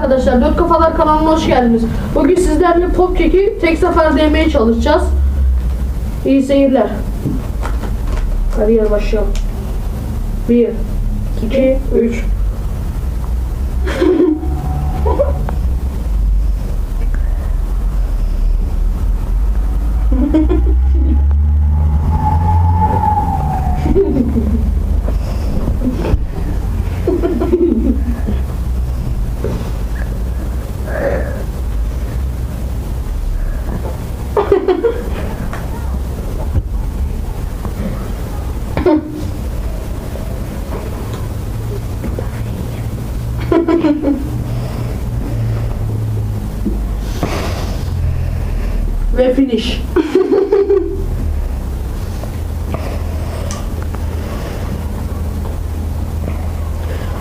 arkadaşlar, Dört Kafalar kanalına hoş geldiniz. Bugün sizlerle pop keki tek seferde yemeye çalışacağız. İyi seyirler. Hadi gel başlayalım. Bir, iki, üç. Ve finish.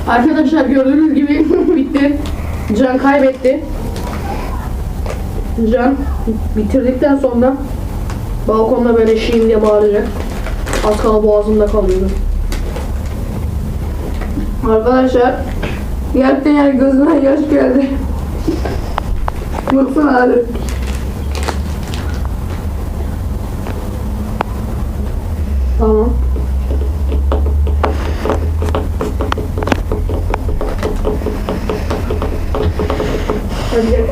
Arkadaşlar gördüğünüz gibi bitti. Can kaybetti. Can bitirdikten sonra balkonda böyle eşeğim diye bağıracak. Az kala boğazımda kalıyordu. Arkadaşlar Gerçekten yani gözüme yaş geldi. Baksana abi. tamam. Hadi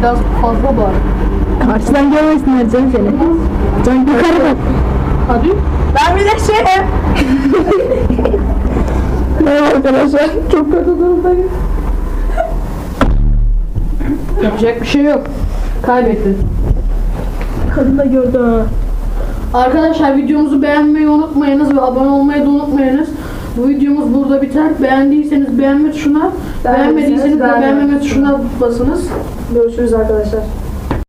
Biraz fazla bağır. Karşıdan görmesinler canım seni. Can yukarı bak. Hadi. Ben bir de şey... Merhaba arkadaşlar. Çok kötü durumdayım. Yapacak bir şey yok. Kaybettin. Kadın da gördü ha. Arkadaşlar videomuzu beğenmeyi unutmayınız ve abone olmayı da unutmayınız. Bu videomuz burada biter. Beğendiyseniz beğenme tuşuna, Beğenmediyseniz de beğenme beğenmeme tuşuna basınız. Görüşürüz arkadaşlar.